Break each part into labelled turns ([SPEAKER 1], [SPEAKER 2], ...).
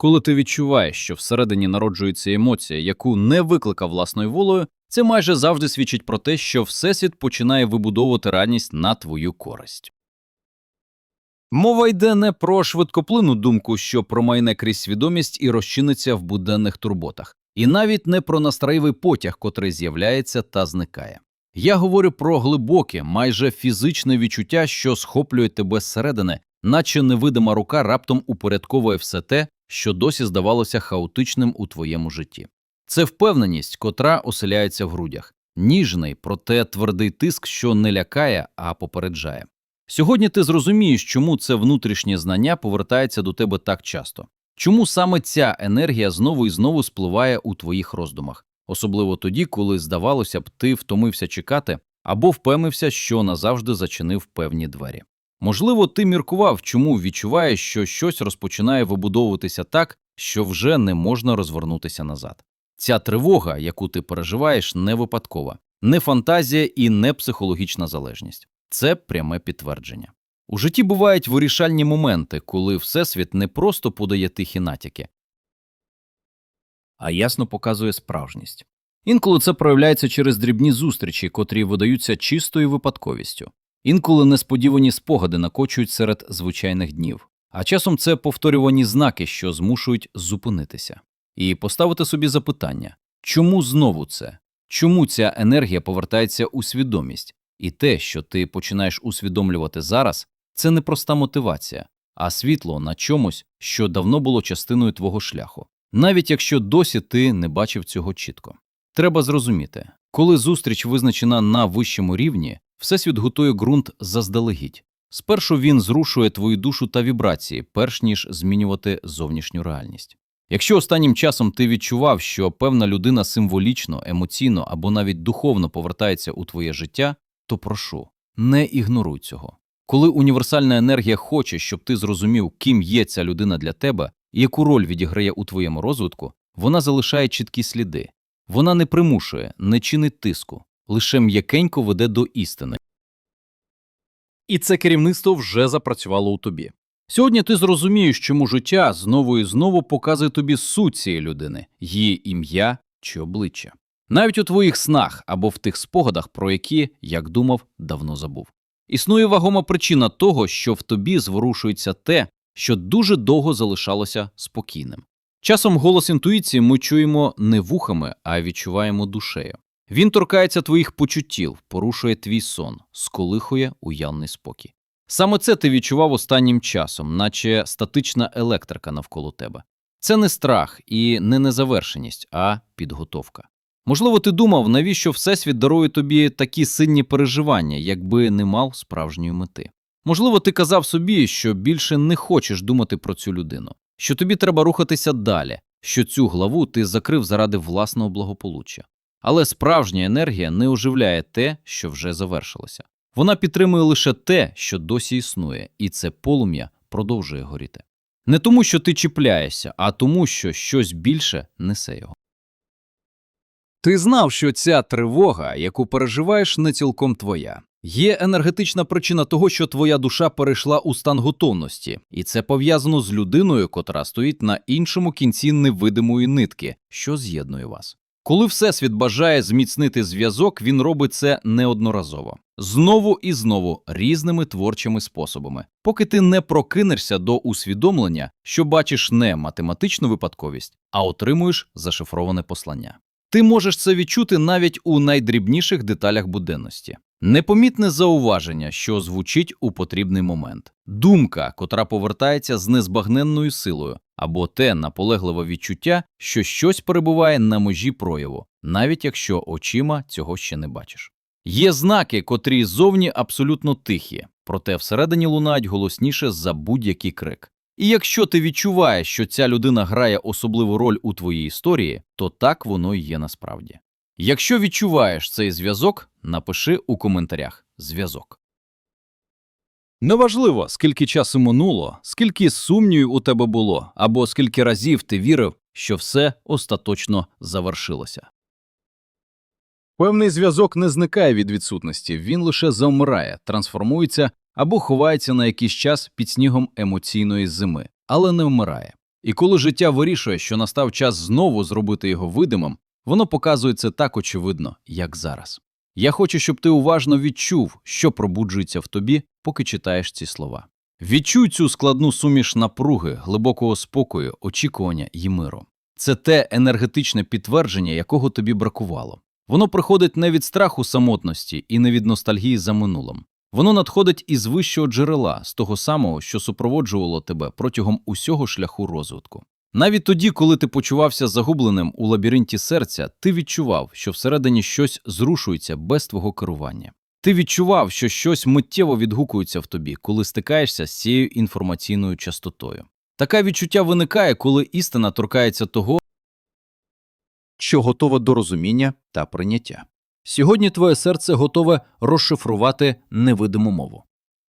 [SPEAKER 1] Коли ти відчуваєш, що всередині народжується емоція, яку не викликав власною волею, це майже завжди свідчить про те, що Всесвіт починає вибудовувати реальність на твою користь. Мова йде не про швидкоплинну думку, що промайне крізь свідомість і розчиниться в буденних турботах, і навіть не про настраєвий потяг, котрий з'являється та зникає. Я говорю про глибоке, майже фізичне відчуття, що схоплює тебе зсередини, наче невидима рука раптом упорядковує все те, що досі здавалося хаотичним у твоєму житті. Це впевненість, котра оселяється в грудях, ніжний, проте твердий тиск, що не лякає, а попереджає. Сьогодні ти зрозумієш, чому це внутрішнє знання повертається до тебе так часто, чому саме ця енергія знову і знову спливає у твоїх роздумах, особливо тоді, коли, здавалося б, ти втомився чекати або впевнився, що назавжди зачинив певні двері. Можливо, ти міркував, чому відчуваєш, що щось розпочинає вибудовуватися так, що вже не можна розвернутися назад. Ця тривога, яку ти переживаєш, не випадкова, не фантазія і не психологічна залежність. Це пряме підтвердження. У житті бувають вирішальні моменти, коли Всесвіт не просто подає тихі натяки, а ясно показує справжність. Інколи це проявляється через дрібні зустрічі, котрі видаються чистою випадковістю. Інколи несподівані спогади накочують серед звичайних днів, а часом це повторювані знаки, що змушують зупинитися, і поставити собі запитання чому знову це? Чому ця енергія повертається у свідомість? І те, що ти починаєш усвідомлювати зараз, це не проста мотивація, а світло на чомусь, що давно було частиною твого шляху, навіть якщо досі ти не бачив цього чітко. Треба зрозуміти, коли зустріч визначена на вищому рівні, Всесвіт готує ґрунт заздалегідь. Спершу він зрушує твою душу та вібрації, перш ніж змінювати зовнішню реальність. Якщо останнім часом ти відчував, що певна людина символічно, емоційно або навіть духовно повертається у твоє життя, то прошу, не ігноруй цього. Коли універсальна енергія хоче, щоб ти зрозумів, ким є ця людина для тебе і яку роль відіграє у твоєму розвитку, вона залишає чіткі сліди. Вона не примушує, не чинить тиску, лише м'якенько веде до істини. І це керівництво вже запрацювало у тобі. Сьогодні ти зрозумієш, чому життя знову і знову показує тобі суть цієї людини, її ім'я чи обличчя. Навіть у твоїх снах або в тих спогадах, про які, як думав, давно забув. Існує вагома причина того, що в тобі зворушується те, що дуже довго залишалося спокійним. Часом голос інтуїції ми чуємо не вухами, а відчуваємо душею. Він торкається твоїх почуттів, порушує твій сон, сколихує уявний спокій. Саме це ти відчував останнім часом, наче статична електрика навколо тебе. Це не страх і не незавершеність, а підготовка. Можливо, ти думав, навіщо Всесвіт дарує тобі такі сильні переживання, якби не мав справжньої мети. Можливо, ти казав собі, що більше не хочеш думати про цю людину, що тобі треба рухатися далі, що цю главу ти закрив заради власного благополуччя. Але справжня енергія не оживляє те, що вже завершилося. Вона підтримує лише те, що досі існує, і це полум'я продовжує горіти. Не тому, що ти чіпляєшся, а тому, що щось більше несе його. Ти знав, що ця тривога, яку переживаєш, не цілком твоя. Є енергетична причина того, що твоя душа перейшла у стан готовності, і це пов'язано з людиною, котра стоїть на іншому кінці невидимої нитки, що з'єднує вас. Коли Всесвіт бажає зміцнити зв'язок, він робить це неодноразово, знову і знову різними творчими способами, поки ти не прокинешся до усвідомлення, що бачиш не математичну випадковість, а отримуєш зашифроване послання. Ти можеш це відчути навіть у найдрібніших деталях буденності. Непомітне зауваження, що звучить у потрібний момент, думка, котра повертається з незбагненною силою, або те наполегливе відчуття, що щось перебуває на межі прояву, навіть якщо очима цього ще не бачиш. Є знаки, котрі зовні абсолютно тихі, проте всередині лунають голосніше за будь-який крик. І якщо ти відчуваєш, що ця людина грає особливу роль у твоїй історії, то так воно і є насправді. Якщо відчуваєш цей зв'язок, напиши у коментарях зв'язок. Неважливо, скільки часу минуло, скільки сумнівів у тебе було, або скільки разів ти вірив, що все остаточно завершилося. Певний зв'язок не зникає від відсутності, він лише завмирає, трансформується або ховається на якийсь час під снігом емоційної зими, але не вмирає. І коли життя вирішує, що настав час знову зробити його видимим, воно показує це так очевидно, як зараз. Я хочу, щоб ти уважно відчув, що пробуджується в тобі, поки читаєш ці слова. Відчуй цю складну суміш напруги, глибокого спокою, очікування і миру. Це те енергетичне підтвердження, якого тобі бракувало. Воно приходить не від страху самотності і не від ностальгії за минулим. Воно надходить із вищого джерела, з того самого, що супроводжувало тебе протягом усього шляху розвитку. Навіть тоді, коли ти почувався загубленим у лабіринті серця, ти відчував, що всередині щось зрушується без твого керування. Ти відчував, що щось миттєво відгукується в тобі, коли стикаєшся з цією інформаційною частотою. Таке відчуття виникає, коли істина торкається того, що готове до розуміння та прийняття. Сьогодні твоє серце готове розшифрувати невидиму мову.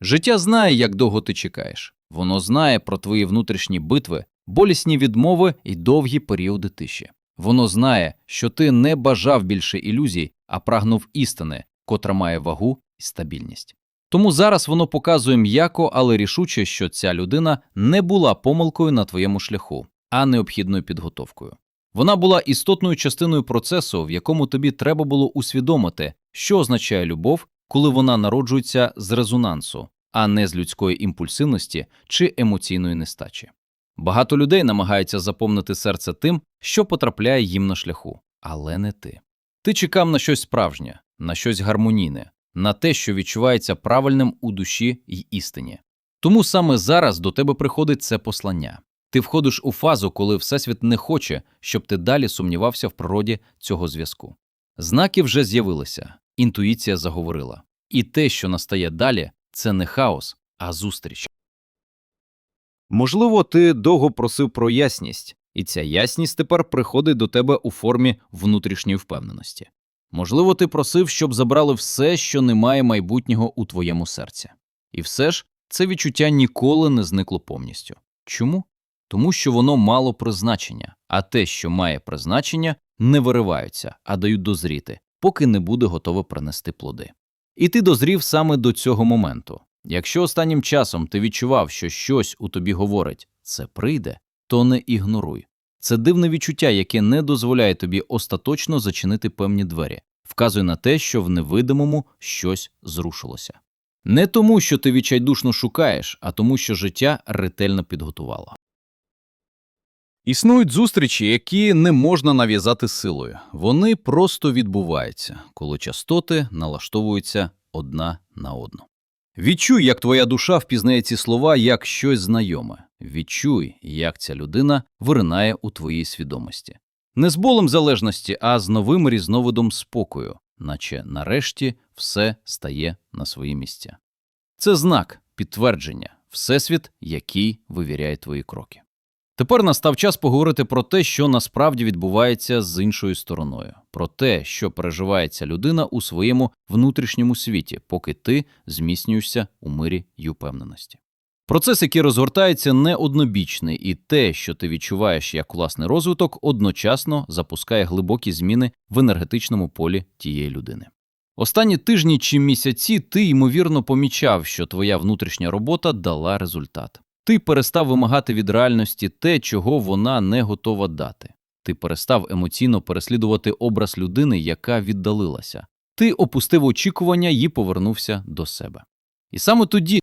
[SPEAKER 1] Життя знає, як довго ти чекаєш. Воно знає про твої внутрішні битви, болісні відмови і довгі періоди тиші. Воно знає, що ти не бажав більше ілюзій, а прагнув істини, котра має вагу і стабільність. Тому зараз воно показує м'яко, але рішуче, що ця людина не була помилкою на твоєму шляху, а необхідною підготовкою. Вона була істотною частиною процесу, в якому тобі треба було усвідомити, що означає любов, коли вона народжується з резонансу, а не з людської імпульсивності чи емоційної нестачі. Багато людей намагаються заповнити серце тим, що потрапляє їм на шляху, але не ти. Ти чекав на щось справжнє, на щось гармонійне, на те, що відчувається правильним у душі й істині. Тому саме зараз до тебе приходить це послання. Ти входиш у фазу, коли Всесвіт не хоче, щоб ти далі сумнівався в природі цього зв'язку. Знаки вже з'явилися, інтуїція заговорила. І те, що настає далі, це не хаос, а зустріч. Можливо, ти довго просив про ясність, і ця ясність тепер приходить до тебе у формі внутрішньої впевненості. Можливо, ти просив, щоб забрали все, що не має майбутнього у твоєму серці. І все ж це відчуття ніколи не зникло повністю. Чому? Тому що воно мало призначення, а те, що має призначення, не вириваються, а дають дозріти, поки не буде готове принести плоди. І ти дозрів саме до цього моменту. Якщо останнім часом ти відчував, що щось у тобі говорить це прийде, то не ігноруй. Це дивне відчуття, яке не дозволяє тобі остаточно зачинити певні двері, вказує на те, що в невидимому щось зрушилося. Не тому, що ти відчайдушно шукаєш, а тому, що життя ретельно підготувало. Існують зустрічі, які не можна нав'язати силою. Вони просто відбуваються, коли частоти налаштовуються одна на одну. Відчуй, як твоя душа впізнає ці слова як щось знайоме. Відчуй, як ця людина виринає у твоїй свідомості. Не з болем залежності, а з новим різновидом спокою, наче нарешті все стає на свої місця. Це знак, підтвердження, всесвіт, який вивіряє твої кроки. Тепер настав час поговорити про те, що насправді відбувається з іншою стороною, про те, що переживається людина у своєму внутрішньому світі, поки ти зміцнюєшся у мирі й упевненості. Процес, який розгортається, не однобічний, і те, що ти відчуваєш як власний розвиток, одночасно запускає глибокі зміни в енергетичному полі тієї людини. Останні тижні чи місяці ти, ймовірно, помічав, що твоя внутрішня робота дала результат. Ти перестав вимагати від реальності те, чого вона не готова дати. Ти перестав емоційно переслідувати образ людини, яка віддалилася. Ти опустив очікування і повернувся до себе. І саме тоді,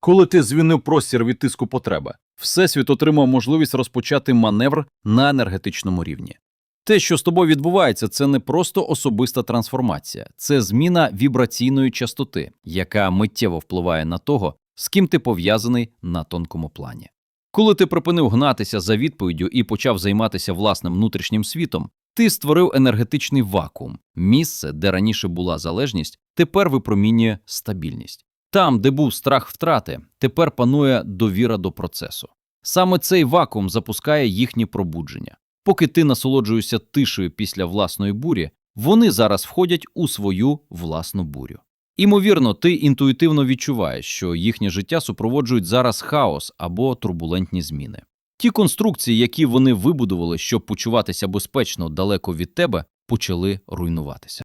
[SPEAKER 1] коли ти звільнив простір від тиску потреби, Всесвіт отримав можливість розпочати маневр на енергетичному рівні. Те, що з тобою відбувається, це не просто особиста трансформація, це зміна вібраційної частоти, яка миттєво впливає на того, з ким ти пов'язаний на тонкому плані. Коли ти припинив гнатися за відповіддю і почав займатися власним внутрішнім світом, ти створив енергетичний вакуум. Місце, де раніше була залежність, тепер випромінює стабільність. Там, де був страх втрати, тепер панує довіра до процесу. Саме цей вакуум запускає їхнє пробудження. Поки ти насолоджуєшся тишею після власної бурі, вони зараз входять у свою власну бурю. Імовірно, ти інтуїтивно відчуваєш, що їхнє життя супроводжують зараз хаос або турбулентні зміни. Ті конструкції, які вони вибудували, щоб почуватися безпечно далеко від тебе, почали руйнуватися.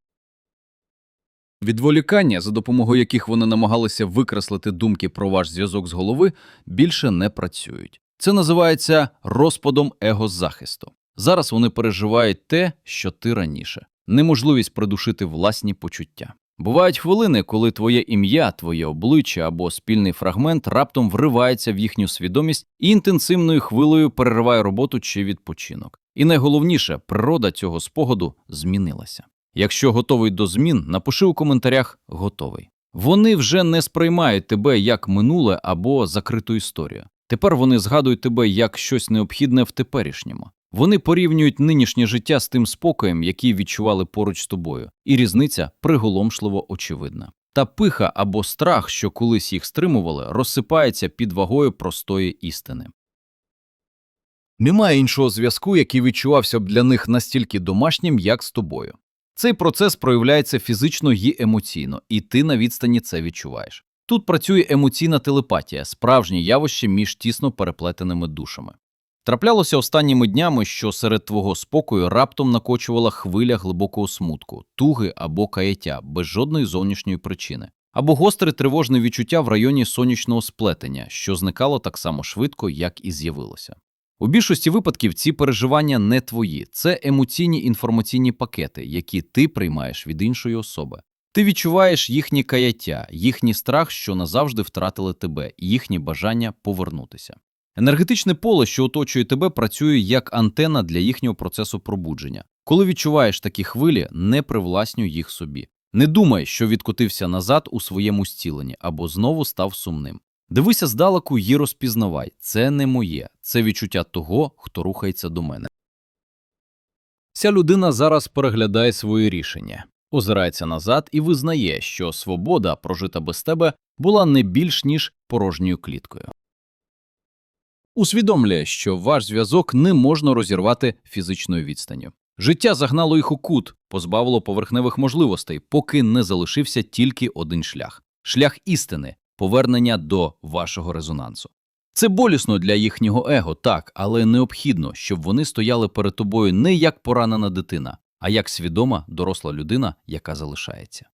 [SPEAKER 1] Відволікання, за допомогою яких вони намагалися викреслити думки про ваш зв'язок з голови, більше не працюють. Це називається розпадом егозахисту. Зараз вони переживають те, що ти раніше, неможливість придушити власні почуття. Бувають хвилини, коли твоє ім'я, твоє обличчя або спільний фрагмент раптом вривається в їхню свідомість і інтенсивною хвилею перериває роботу чи відпочинок. І найголовніше, природа цього спогаду змінилася. Якщо готовий до змін, напиши у коментарях готовий. Вони вже не сприймають тебе як минуле або закриту історію. Тепер вони згадують тебе як щось необхідне в теперішньому. Вони порівнюють нинішнє життя з тим спокоєм, який відчували поруч з тобою, і різниця приголомшливо очевидна. Та пиха або страх, що колись їх стримували, розсипається під вагою простої істини. Немає іншого зв'язку, який відчувався б для них настільки домашнім, як з тобою. Цей процес проявляється фізично і емоційно, і ти на відстані це відчуваєш. Тут працює емоційна телепатія, справжнє явище між тісно переплетеними душами. Траплялося останніми днями, що серед твого спокою раптом накочувала хвиля глибокого смутку, туги або каяття, без жодної зовнішньої причини, або гостре тривожне відчуття в районі сонячного сплетення, що зникало так само швидко, як і з'явилося. У більшості випадків ці переживання не твої, це емоційні інформаційні пакети, які ти приймаєш від іншої особи. Ти відчуваєш їхні каяття, їхній страх, що назавжди втратили тебе, і їхнє бажання повернутися. Енергетичне поле, що оточує тебе, працює як антена для їхнього процесу пробудження. Коли відчуваєш такі хвилі, не привласнюй їх собі. Не думай, що відкотився назад у своєму зціленні або знову став сумним. Дивися здалеку і розпізнавай це не моє, це відчуття того, хто рухається до мене. Ця людина зараз переглядає свої рішення, озирається назад і визнає, що свобода, прожита без тебе, була не більш ніж порожньою кліткою. Усвідомлює, що ваш зв'язок не можна розірвати фізичною відстанню. Життя загнало їх у кут, позбавило поверхневих можливостей, поки не залишився тільки один шлях шлях істини, повернення до вашого резонансу. Це болісно для їхнього его, так, але необхідно, щоб вони стояли перед тобою не як поранена дитина, а як свідома доросла людина, яка залишається.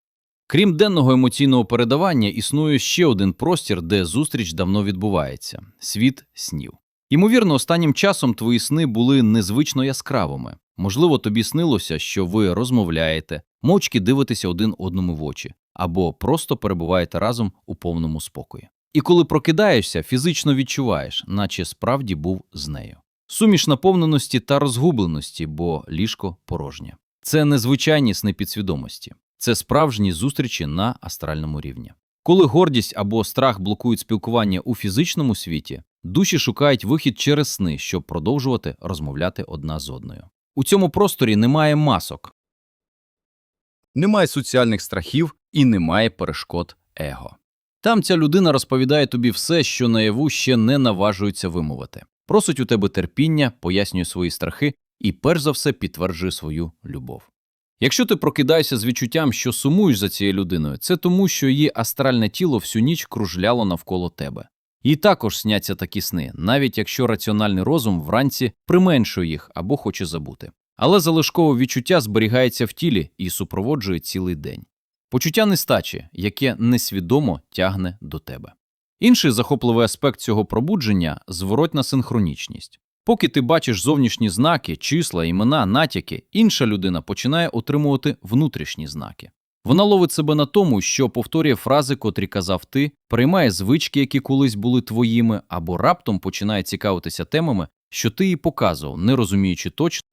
[SPEAKER 1] Крім денного емоційного передавання, існує ще один простір, де зустріч давно відбувається світ снів. Ймовірно, останнім часом твої сни були незвично яскравими. Можливо, тобі снилося, що ви розмовляєте, мовчки дивитеся один одному в очі, або просто перебуваєте разом у повному спокої. І коли прокидаєшся, фізично відчуваєш, наче справді був з нею. Суміш наповненості та розгубленості, бо ліжко порожнє. Це незвичайні сни підсвідомості. Це справжні зустрічі на астральному рівні. Коли гордість або страх блокують спілкування у фізичному світі, душі шукають вихід через сни, щоб продовжувати розмовляти одна з одною. У цьому просторі немає масок, немає соціальних страхів і немає перешкод его. Там ця людина розповідає тобі все, що наяву ще не наважується вимовити, просить у тебе терпіння, пояснює свої страхи і, перш за все, підтверджує свою любов. Якщо ти прокидаєшся з відчуттям, що сумуєш за цією людиною, це тому, що її астральне тіло всю ніч кружляло навколо тебе. Їй також сняться такі сни, навіть якщо раціональний розум вранці применшує їх або хоче забути. Але залишкове відчуття зберігається в тілі і супроводжує цілий день. Почуття нестачі, яке несвідомо тягне до тебе. Інший захопливий аспект цього пробудження зворотна синхронічність. Поки ти бачиш зовнішні знаки, числа, імена, натяки, інша людина починає отримувати внутрішні знаки. Вона ловить себе на тому, що повторює фрази, котрі казав ти, приймає звички, які колись були твоїми, або раптом починає цікавитися темами, що ти їй показував, не розуміючи точно,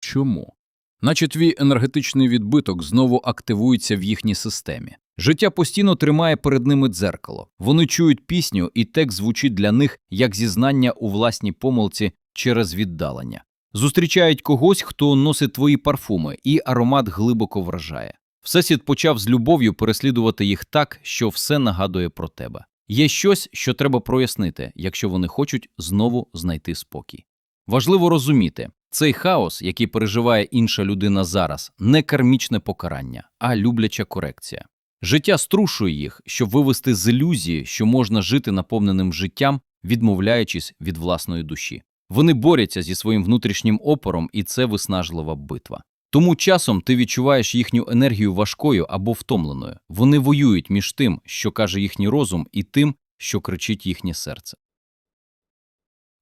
[SPEAKER 1] чому. Наче твій енергетичний відбиток знову активується в їхній системі. Життя постійно тримає перед ними дзеркало. Вони чують пісню, і текст звучить для них як зізнання у власній помилці через віддалення. Зустрічають когось, хто носить твої парфуми, і аромат глибоко вражає. Всесвіт почав з любов'ю переслідувати їх так, що все нагадує про тебе. Є щось, що треба прояснити, якщо вони хочуть знову знайти спокій. Важливо розуміти, цей хаос, який переживає інша людина зараз, не кармічне покарання, а любляча корекція. Життя струшує їх, щоб вивести з ілюзії, що можна жити наповненим життям, відмовляючись від власної душі. Вони борються зі своїм внутрішнім опором, і це виснажлива битва. Тому часом ти відчуваєш їхню енергію важкою або втомленою. Вони воюють між тим, що каже їхній розум, і тим, що кричить їхнє серце.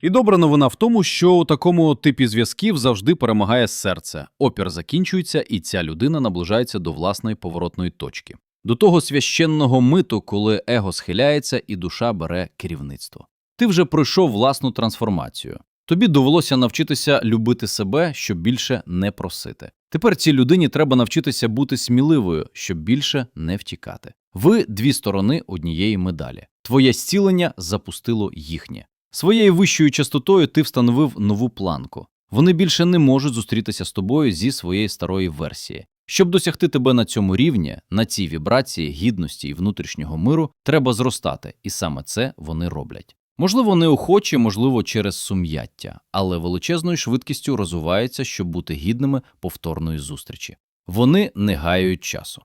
[SPEAKER 1] І добра новина в тому, що у такому типі зв'язків завжди перемагає серце. Опір закінчується, і ця людина наближається до власної поворотної точки. До того священного миту, коли его схиляється і душа бере керівництво. Ти вже пройшов власну трансформацію. Тобі довелося навчитися любити себе, щоб більше не просити. Тепер цій людині треба навчитися бути сміливою, щоб більше не втікати. Ви дві сторони однієї медалі. Твоє зцілення запустило їхнє. Своєю вищою частотою ти встановив нову планку. Вони більше не можуть зустрітися з тобою зі своєї старої версії. Щоб досягти тебе на цьому рівні, на цій вібрації гідності і внутрішнього миру, треба зростати, і саме це вони роблять. Можливо, неохоче, можливо, через сум'яття, але величезною швидкістю розвиваються, щоб бути гідними повторної зустрічі. Вони не гають часу.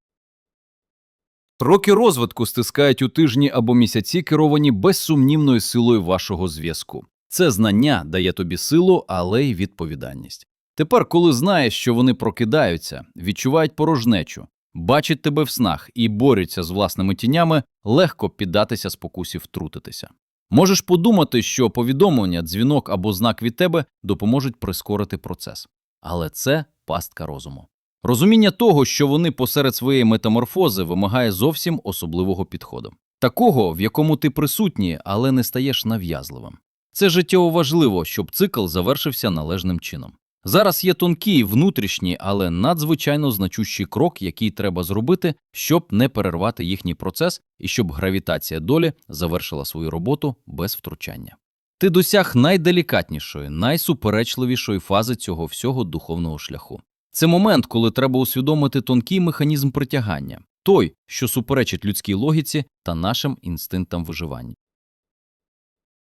[SPEAKER 1] Роки розвитку стискають у тижні або місяці, керовані безсумнівною силою вашого зв'язку. Це знання дає тобі силу, але й відповідальність. Тепер, коли знаєш, що вони прокидаються, відчувають порожнечу, бачать тебе в снах і борються з власними тінями, легко піддатися спокусі втрутитися. Можеш подумати, що повідомлення, дзвінок або знак від тебе допоможуть прискорити процес. Але це пастка розуму. Розуміння того, що вони посеред своєї метаморфози вимагає зовсім особливого підходу. Такого, в якому ти присутній, але не стаєш нав'язливим. Це життєво важливо, щоб цикл завершився належним чином. Зараз є тонкий, внутрішній, але надзвичайно значущий крок, який треба зробити, щоб не перервати їхній процес і щоб гравітація долі завершила свою роботу без втручання. Ти досяг найделікатнішої, найсуперечливішої фази цього всього духовного шляху. Це момент, коли треба усвідомити тонкий механізм притягання, той, що суперечить людській логіці та нашим інстинктам виживання.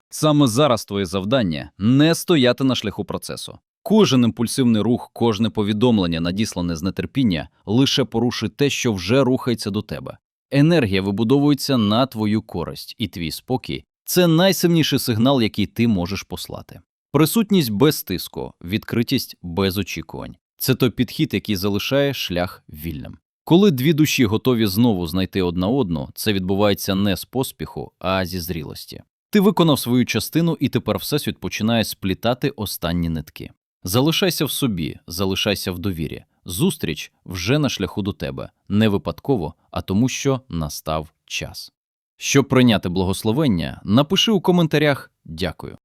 [SPEAKER 1] Саме зараз твоє завдання не стояти на шляху процесу. Кожен імпульсивний рух, кожне повідомлення, надіслане з нетерпіння, лише порушить те, що вже рухається до тебе. Енергія вибудовується на твою користь, і твій спокій це найсильніший сигнал, який ти можеш послати. Присутність без тиску, відкритість без очікувань це той підхід, який залишає шлях вільним. Коли дві душі готові знову знайти одна одну, це відбувається не з поспіху, а зі зрілості. Ти виконав свою частину, і тепер всесвіт починає сплітати останні нитки. Залишайся в собі, залишайся в довірі. Зустріч вже на шляху до тебе, не випадково, а тому, що настав час. Щоб прийняти благословення, напиши у коментарях дякую.